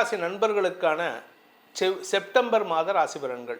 ராசி நண்பர்களுக்கான செவ் செப்டம்பர் மாத ராசி பலன்கள்.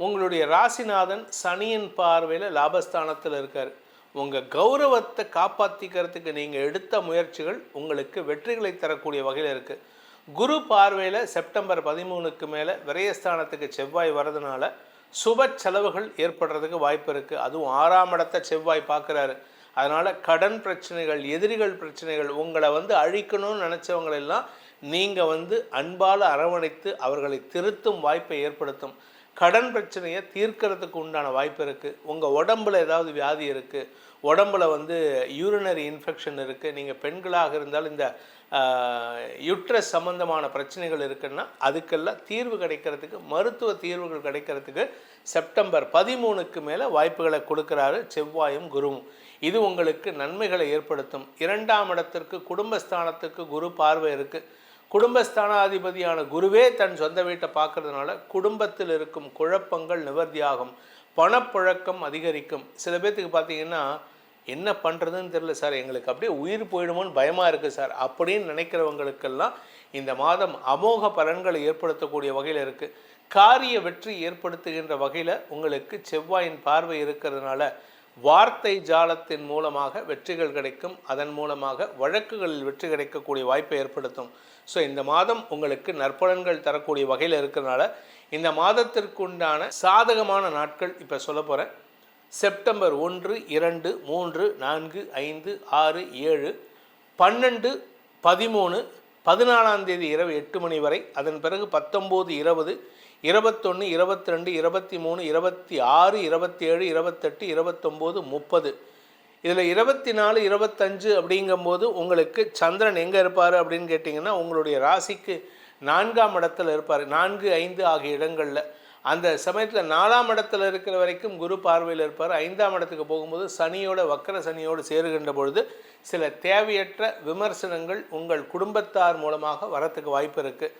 உங்களுடைய ராசிநாதன் சனியின் பார்வையில் லாபஸ்தானத்தில் இருக்கார். உங்கள் கௌரவத்தை காப்பாற்றிக்கிறதுக்கு நீங்கள் எடுத்த முயற்சிகள் உங்களுக்கு வெற்றிகளை தரக்கூடிய வகையில் இருக்குது குரு பார்வையில் செப்டம்பர் பதிமூணுக்கு மேலே விரயஸ்தானத்துக்கு செவ்வாய் வரதுனால சுப செலவுகள் ஏற்படுறதுக்கு வாய்ப்பு இருக்குது அதுவும் ஆறாம் இடத்தை செவ்வாய் பார்க்குறாரு அதனால் கடன் பிரச்சனைகள் எதிரிகள் பிரச்சனைகள் உங்களை வந்து அழிக்கணும்னு நினச்சவங்களெல்லாம் நீங்கள் வந்து அன்பால் அரவணைத்து அவர்களை திருத்தும் வாய்ப்பை ஏற்படுத்தும். கடன் பிரச்சனையை தீர்க்கிறதுக்கு உண்டான வாய்ப்பு இருக்குது உங்கள் உடம்புல ஏதாவது வியாதி இருக்குது உடம்புல வந்து யூரினரி இன்ஃபெக்ஷன் இருக்குது நீங்கள் பெண்களாக இருந்தால் இந்த யுட்ரஸ் சம்பந்தமான பிரச்சனைகள் இருக்குன்னா அதுக்கெல்லாம் தீர்வு கிடைக்கிறதுக்கு மருத்துவ தீர்வுகள் கிடைக்கிறதுக்கு செப்டம்பர் பதிமூணுக்கு மேலே வாய்ப்புகளை கொடுக்குறாரு செவ்வாயும் குருவும். இது உங்களுக்கு நன்மைகளை ஏற்படுத்தும். இரண்டாம் இடத்திற்கு குடும்பஸ்தானத்துக்கு குரு பார்வை இருக்குது குடும்பஸ்தானாதிபதியான குருவே தன் சொந்த வீட்டை பார்க்கறதுனால குடும்பத்தில் இருக்கும் குழப்பங்கள் நிவர்த்தியாகும். பணப்புழக்கம் அதிகரிக்கும். சில பேர்த்துக்கு பார்த்தீங்கன்னா என்ன பண்ணுறதுன்னு தெரியல சார். எங்களுக்கு அப்படியே உயிர் போயிடுமோன்னு பயமாக இருக்குது சார். அப்படின்னு நினைக்கிறவங்களுக்கெல்லாம் இந்த மாதம் அமோக பலன்களை ஏற்படுத்தக்கூடிய வகையில் இருக்குது காரிய வெற்றி ஏற்படுத்துகின்ற வகையில் உங்களுக்கு செவ்வாயின் பார்வை இருக்கிறதுனால வார்த்தை ஜாலத்தின் மூலமாக வெற்றிகள் கிடைக்கும் அதன் மூலமாக வழக்குகளில் வெற்றி கிடைக்கக்கூடிய வாய்ப்பை ஏற்படுத்தும். ஸோ இந்த மாதம் உங்களுக்கு நற்பலன்கள் தரக்கூடிய வகையில் இருக்கிறனால இந்த மாதத்திற்குண்டான சாதகமான நாட்கள் இப்போ சொல்ல போகிறேன் செப்டம்பர் ஒன்று இரண்டு மூன்று நான்கு ஐந்து ஆறு ஏழு பன்னெண்டு பதிமூணு பதினாலாம் தேதி இரவு எட்டு மணி வரை அதன் பிறகு பத்தொம்போது இருபது இருபத்தொன்று இருபத்தி ரெண்டு இருபத்தி மூணு இருபத்தி ஆறு இருபத்தி ஏழு இருபத்தெட்டு இருபத்தொம்போது முப்பது. இதில் இருபத்தி நாலு இருபத்தஞ்சு அப்படிங்கும்போது உங்களுக்கு சந்திரன் எங்கே இருப்பார் அப்படின்னு கேட்டிங்கன்னா உங்களுடைய ராசிக்கு நான்காம் இடத்துல இருப்பார். நான்கு ஐந்து ஆகிய இடங்களில். அந்த சமயத்தில் நாலாம் இடத்துல இருக்கிற வரைக்கும் குரு பார்வையில் இருப்பார். ஐந்தாம் இடத்துக்கு போகும்போது சனியோட வக்கர சனியோடு சேருகின்ற பொழுது சில தேவையற்ற விமர்சனங்கள் உங்கள் குடும்பத்தார் மூலமாக வரத்துக்கு வாய்ப்பு இருக்குது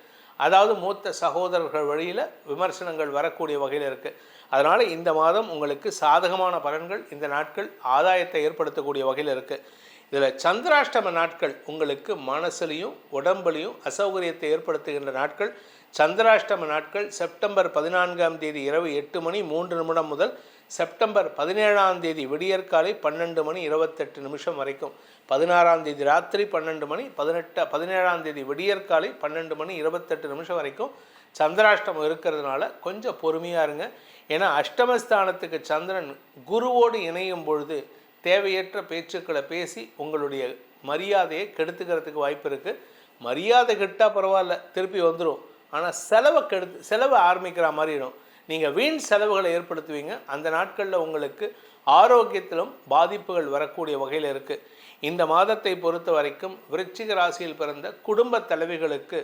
அதாவது மூத்த சகோதரர்கள் வழியில் விமர்சனங்கள் வரக்கூடிய வகையில் இருக்குது அதனால் இந்த மாதம் உங்களுக்கு சாதகமான பலன்கள் இந்த நாட்கள் ஆதாயத்தை ஏற்படுத்தக்கூடிய வகையில் இருக்குது இதில் சந்திராஷ்டம நாட்கள் உங்களுக்கு மனசுலையும் உடம்புலையும் அசௌகரியத்தை ஏற்படுத்துகின்ற நாட்கள். சந்திராஷ்டம நாட்கள் செப்டம்பர் பதினான்காம் தேதி இரவு எட்டு மணி மூன்று நிமிடம் முதல் செப்டம்பர் பதினேழாம் தேதி விடியற்காலை பன்னெண்டு மணி இருபத்தெட்டு நிமிஷம் வரைக்கும். பதினாறாம் தேதி ராத்திரி பன்னெண்டு மணி பதினெட்டு பதினேழாம் தேதி விடியற்காலை பன்னெண்டு மணி இருபத்தெட்டு நிமிஷம் வரைக்கும் சந்திராஷ்டமம் இருக்கிறதுனால கொஞ்சம் பொறுமையாக இருங்க. ஏன்னா அஷ்டமஸ்தானத்துக்கு சந்திரன் குருவோடு இணையும் பொழுது தேவையற்ற பேச்சுக்களை பேசி உங்களுடைய மரியாதையை கெடுத்துக்கிறதுக்கு வாய்ப்பு இருக்குது மரியாதை கெட்டால் பரவாயில்ல திருப்பி வந்துடும் ஆனால் செலவை கெடுத்து செலவை ஆரம்பிக்கிற மாதிரிடும் நீங்கள் வீண் செலவுகளை ஏற்படுத்துவீங்க. அந்த நாட்களில் உங்களுக்கு ஆரோக்கியத்திலும் பாதிப்புகள் வரக்கூடிய வகையில் இருக்குது இந்த மாதத்தை பொறுத்த வரைக்கும் விருச்சிக ராசியில் பிறந்த குடும்ப தலைவிகளுக்கு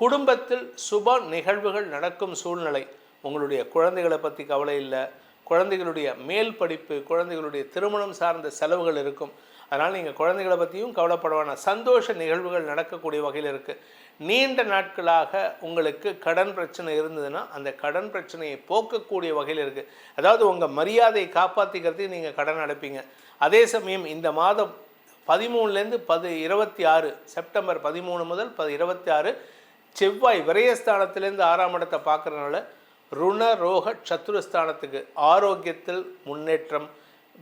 குடும்பத்தில் சுப நிகழ்வுகள் நடக்கும் சூழ்நிலை. உங்களுடைய குழந்தைகளை பற்றி கவலை இல்லை. குழந்தைகளுடைய மேல் படிப்பு குழந்தைகளுடைய திருமணம் சார்ந்த செலவுகள் இருக்கும். அதனால் நீங்கள் குழந்தைகளை பற்றியும் கவலைப்படவான சந்தோஷ நிகழ்வுகள் நடக்கக்கூடிய வகையில் இருக்குது நீண்ட நாட்களாக உங்களுக்கு கடன் பிரச்சனை இருந்ததுன்னா அந்த கடன் பிரச்சனையை போக்கக்கூடிய வகையில் இருக்குது அதாவது உங்கள் மரியாதையை காப்பாற்றிக்கிறதுக்கு நீங்கள் கடன் அடைப்பீங்க. அதே சமயம் இந்த மாதம் பதிமூணுலேருந்து பது இருபத்தி ஆறு செப்டம்பர் பதிமூணு முதல் பது இருபத்தி ஆறு செவ்வாய் விரயஸ்தானத்திலேருந்து ஆறாம் இடத்தை பார்க்குறதுனால ருண ரோக சத்துருஸ்தானத்துக்கு ஆரோக்கியத்தில் முன்னேற்றம்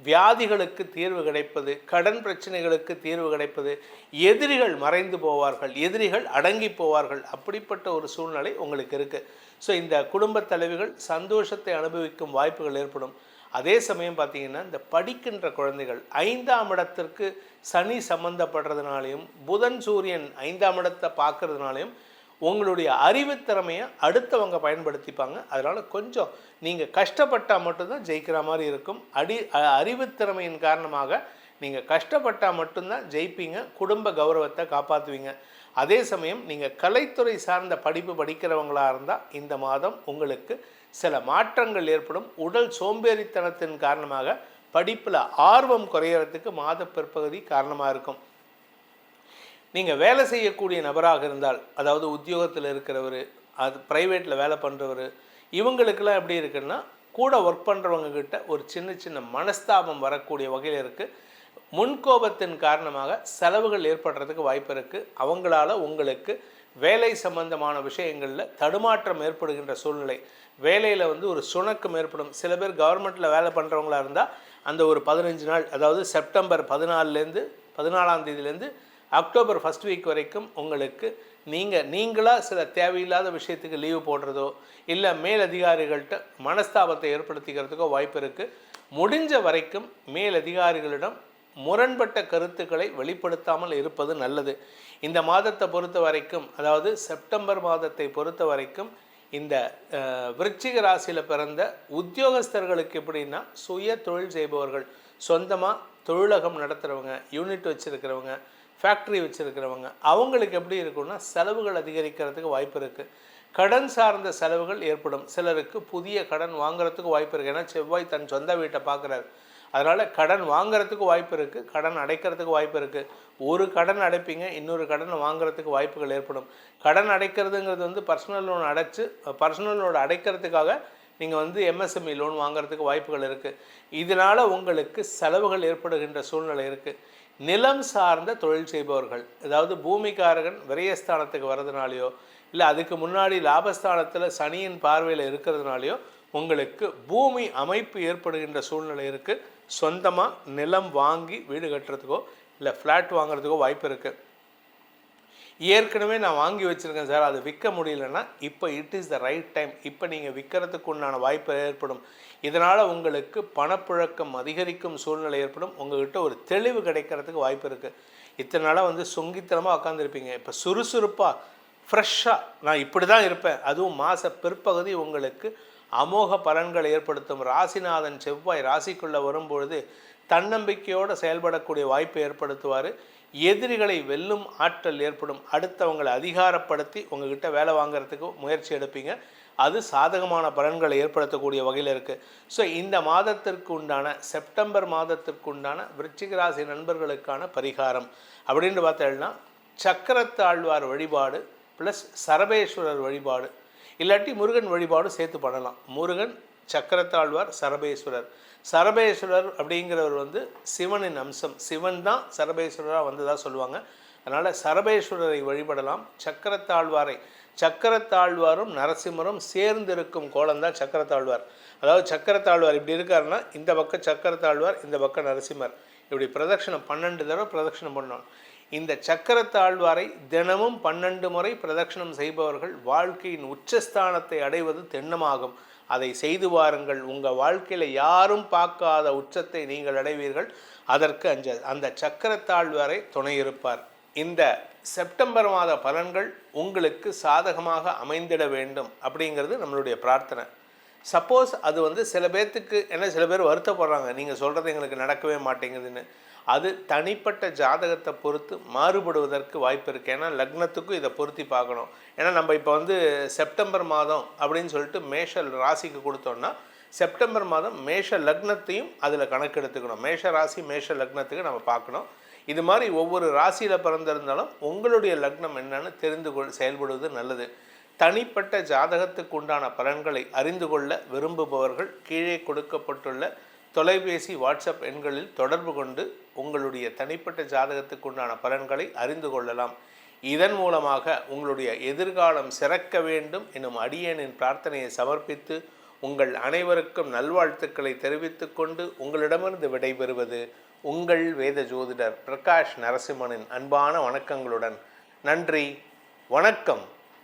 வியாதிகளுக்கு தீர்வு கிடைப்பது கடன் பிரச்சனைகளுக்கு தீர்வு கிடைப்பது எதிரிகள் மறைந்து போவார்கள் எதிரிகள் அடங்கி போவார்கள் அப்படிப்பட்ட ஒரு சூழ்நிலை உங்களுக்கு இருக்குது ஸோ இந்த குடும்பத் தலைவிகள் சந்தோஷத்தை அனுபவிக்கும் வாய்ப்புகள் ஏற்படும். அதே சமயம் பார்த்தீங்கன்னா இந்த படிக்கின்ற குழந்தைகள் ஐந்தாம் இடத்திற்கு சனி சம்மந்தப்படுறதுனாலையும் புதன் சூரியன் ஐந்தாம் இடத்தை பார்க்கறதுனாலையும் உங்களுடைய அறிவுத்திறமையை அடுத்தவங்க பயன்படுத்திப்பாங்க. அதனால் கொஞ்சம் நீங்கள் கஷ்டப்பட்டால் மட்டும்தான் ஜெயிக்கிற மாதிரி இருக்கும். அடி அறிவுத்திறமையின் காரணமாக நீங்கள் கஷ்டப்பட்டால் மட்டும்தான் ஜெயிப்பீங்க. குடும்ப கௌரவத்தை காப்பாற்றுவீங்க அதே சமயம் நீங்கள் கலைத்துறை சார்ந்த படிப்பு படிக்கிறவங்களாக இருந்தால் இந்த மாதம் உங்களுக்கு சில மாற்றங்கள் ஏற்படும். உடல் சோம்பேறித்தனத்தின் காரணமாக படிப்பில் ஆர்வம் குறையறதுக்கு மாத பிற்பகுதி காரணமாக இருக்கும். நீங்கள் வேலை செய்யக்கூடிய நபராக இருந்தால் அதாவது உத்தியோகத்தில் இருக்கிறவர் அது ப்ரைவேட்டில் வேலை பண்ணுறவர் இவங்களுக்கெல்லாம் எப்படி இருக்குன்னா கூட ஒர்க் பண்ணுறவங்கக்கிட்ட ஒரு சின்ன சின்ன மனஸ்தாபம் வரக்கூடிய வகையில் இருக்குது முன்கோபத்தின் காரணமாக செலவுகள் ஏற்படுறதுக்கு வாய்ப்பு இருக்குது அவங்களால உங்களுக்கு வேலை சம்பந்தமான விஷயங்களில் தடுமாற்றம் ஏற்படுகின்ற சூழ்நிலை. வேலையில் வந்து ஒரு சுணக்கம் ஏற்படும். சில பேர் கவர்மெண்ட்டில் வேலை பண்ணுறவங்களா இருந்தால் அந்த ஒரு பதினஞ்சு நாள் அதாவது செப்டம்பர் பதினாலுலேருந்து பதினாலாம் தேதியிலேருந்து அக்டோபர் ஃபஸ்ட் வீக் வரைக்கும் உங்களுக்கு நீங்கள் நீங்களாக சில தேவையில்லாத விஷயத்துக்கு லீவு போடுறதோ இல்லை மேலதிகாரிகள்கிட்ட மனஸ்தாபத்தை ஏற்படுத்திக்கிறதுக்கோ வாய்ப்பு இருக்குது முடிஞ்ச வரைக்கும் மேலதிகாரிகளிடம் முரண்பட்ட கருத்துக்களை வெளிப்படுத்தாமல் இருப்பது நல்லது. இந்த மாதத்தை பொறுத்த வரைக்கும் அதாவது செப்டம்பர் மாதத்தை பொறுத்த வரைக்கும் இந்த விருச்சிக ராசியில் பிறந்த உத்தியோகஸ்தர்களுக்கு எப்படின்னா சுய தொழில் செய்பவர்கள். சொந்தமாக தொழிலகம் நடத்துகிறவங்க யூனிட் வச்சுருக்கிறவங்க ஃபேக்ட்ரி வச்சுருக்கிறவங்க அவங்களுக்கு எப்படி இருக்கும்னா செலவுகள் அதிகரிக்கிறதுக்கு வாய்ப்பு இருக்குது கடன் சார்ந்த செலவுகள் ஏற்படும். சிலருக்கு புதிய கடன் வாங்குறதுக்கு வாய்ப்பு இருக்குது ஏன்னா செவ்வாய் தன் சொந்த வீட்டை பார்க்குறாரு. அதனால் கடன் வாங்குறதுக்கு வாய்ப்பு இருக்குது கடன் அடைக்கிறதுக்கு வாய்ப்பு இருக்குது ஒரு கடன் அடைப்பீங்க இன்னொரு கடன் வாங்குறதுக்கு வாய்ப்புகள் ஏற்படும். கடன் அடைக்கிறதுங்கிறது வந்து பர்சனல் லோன் அடைச்சு பர்சனல் லோன் அடைக்கிறதுக்காக நீங்கள் வந்து எம்எஸ்எம்இ லோன் வாங்குறதுக்கு வாய்ப்புகள் இருக்குது இதனால் உங்களுக்கு செலவுகள் ஏற்படுகின்ற சூழ்நிலை இருக்குது நிலம் சார்ந்த தொழில் செய்பவர்கள் அதாவது பூமிக்காரகன் விரயஸ்தானத்துக்கு வர்றதுனாலையோ இல்லை அதுக்கு முன்னாடி லாபஸ்தானத்தில் சனியின் பார்வையில் இருக்கிறதுனாலையோ உங்களுக்கு பூமி அமைப்பு ஏற்படுகின்ற சூழ்நிலை இருக்குது சொந்தமாக நிலம் வாங்கி வீடு கட்டுறதுக்கோ இல்லை ஃப்ளாட் வாங்குறதுக்கோ வாய்ப்பு இருக்குது ஏற்கனவே நான் வாங்கி வச்சுருக்கேன் சார். அது விற்க முடியலன்னா இப்போ it is the right time இப்போ நீங்கள் விற்கிறதுக்கு உண்டான வாய்ப்பு ஏற்படும். இதனால் உங்களுக்கு பணப்புழக்கம் அதிகரிக்கும் சூழ்நிலை ஏற்படும். உங்கள்கிட்ட ஒரு தெளிவு கிடைக்கிறதுக்கு வாய்ப்பு இருக்குது இத்தனை நாளாக வந்து சொங்கித்தனமாக உட்காந்துருப்பீங்க இப்போ சுறுசுறுப்பாக ஃப்ரெஷ்ஷாக நான் இப்படி தான் இருப்பேன். அதுவும் மாத பிற்பகுதி உங்களுக்கு அமோக பலன்களை ஏற்படுத்தும். ராசிநாதன் செவ்வாய் ராசிக்குள்ளே வரும்பொழுது தன்னம்பிக்கையோடு செயல்படக்கூடிய வாய்ப்பை ஏற்படுத்துவார். எதிரிகளை வெல்லும் ஆற்றல் ஏற்படும். அடுத்தவங்களை அதிகாரப்படுத்தி உங்ககிட்ட வேலை வாங்குறதுக்கு முயற்சி எடுப்பீங்க. அது சாதகமான பலன்களை ஏற்படுத்தக்கூடிய வகையில் இருக்குது ஸோ இந்த மாதத்திற்கு உண்டான செப்டம்பர் மாதத்திற்கு உண்டான விருச்சிகராசி நண்பர்களுக்கான பரிகாரம் அப்படின்னு பார்த்தோம்னா சக்கரத்தாழ்வார் வழிபாடு ப்ளஸ் சரபேஸ்வரர் வழிபாடு. இல்லாட்டி முருகன் வழிபாடு சேர்த்து பண்ணலாம். முருகன் சக்கரத்தாழ்வார் சரபேஸ்வரர். சரபேஸ்வரர் அப்படிங்கிறவர் வந்து சிவனின் அம்சம். சிவன் தான் சரபேஸ்வரராக வந்ததாக சொல்லுவாங்க. அதனால் சரபேஸ்வரரை வழிபடலாம். சக்கரத்தாழ்வாரை சக்கரத்தாழ்வாரும் நரசிம்மரும் சேர்ந்திருக்கும் கோலம் தான் சக்கரத்தாழ்வார். அதாவது சக்கரத்தாழ்வார் இப்படி இருக்காருன்னா இந்த பக்கம் சக்கரத்தாழ்வார் இந்த பக்கம் நரசிம்மர். இப்படி பிரதட்சணம் பன்னெண்டு தடவை பிரதட்சணம் பண்ணோம் இந்த சக்கரத்தாழ்வாரை தினமும் பன்னெண்டு முறை பிரதட்சணம் செய்பவர்கள் வாழ்க்கையின் உச்சஸ்தானத்தை அடைவது தென்னமாகும். அதை செய்து வாருங்கள். உங்கள் வாழ்க்கையில் யாரும் பார்க்காத உச்சத்தை நீங்கள் அடைவீர்கள். அதற்கு அஞ்ச அந்த சக்கரத்தாழ் வரை துணையிருப்பார் இந்த செப்டம்பர் மாத பலன்கள் உங்களுக்கு சாதகமாக அமைந்திட வேண்டும் அப்படிங்கிறது நம்மளுடைய பிரார்த்தனை. சப்போஸ் அது வந்து சில பேர்த்துக்கு என்ன சில பேர் வருத்தப்படுறாங்க. நீங்கள் சொல்கிறது எங்களுக்கு நடக்கவே மாட்டேங்குதுன்னு. அது தனிப்பட்ட ஜாதகத்தை பொறுத்து மாறுபடுவதற்கு வாய்ப்பு இருக்குது ஏன்னா லக்னத்துக்கும் இதை பொருத்தி பார்க்கணும். ஏன்னா நம்ம இப்போ வந்து செப்டம்பர் மாதம் அப்படின்னு சொல்லிட்டு மேஷ ராசிக்கு கொடுத்தோம்னா செப்டம்பர் மாதம் மேஷ லக்னத்தையும் அதில் கணக்கெடுத்துக்கணும். மேஷ ராசி மேஷ லக்னத்துக்கு நம்ம பார்க்கணும். இது மாதிரி ஒவ்வொரு ராசியில் பிறந்திருந்தாலும் உங்களுடைய லக்னம் என்னன்னு தெரிந்து கொள் செயல்படுவது நல்லது. தனிப்பட்ட ஜாதகத்துக்கு உண்டான பலன்களை அறிந்து கொள்ள விரும்புபவர்கள் கீழே கொடுக்கப்பட்டுள்ள தொலைபேசி வாட்ஸ்அப் எண்களில் தொடர்பு கொண்டு உங்களுடைய தனிப்பட்ட ஜாதகத்துக்கு உண்டான பலன்களை அறிந்து கொள்ளலாம். இதன் மூலமாக உங்களுடைய எதிர்காலம் சிறக்க வேண்டும் எனும் அடியேனின் பிரார்த்தனையை சமர்ப்பித்து உங்கள் அனைவருக்கும் நல்வாழ்த்துக்களை தெரிவித்துக்கொண்டு உங்களிடமிருந்து விடைபெறுவது உங்கள் வேத ஜோதிடர் பிரகாஷ் நரசிம்மனின் அன்பான வணக்கங்களுடன். நன்றி வணக்கம்.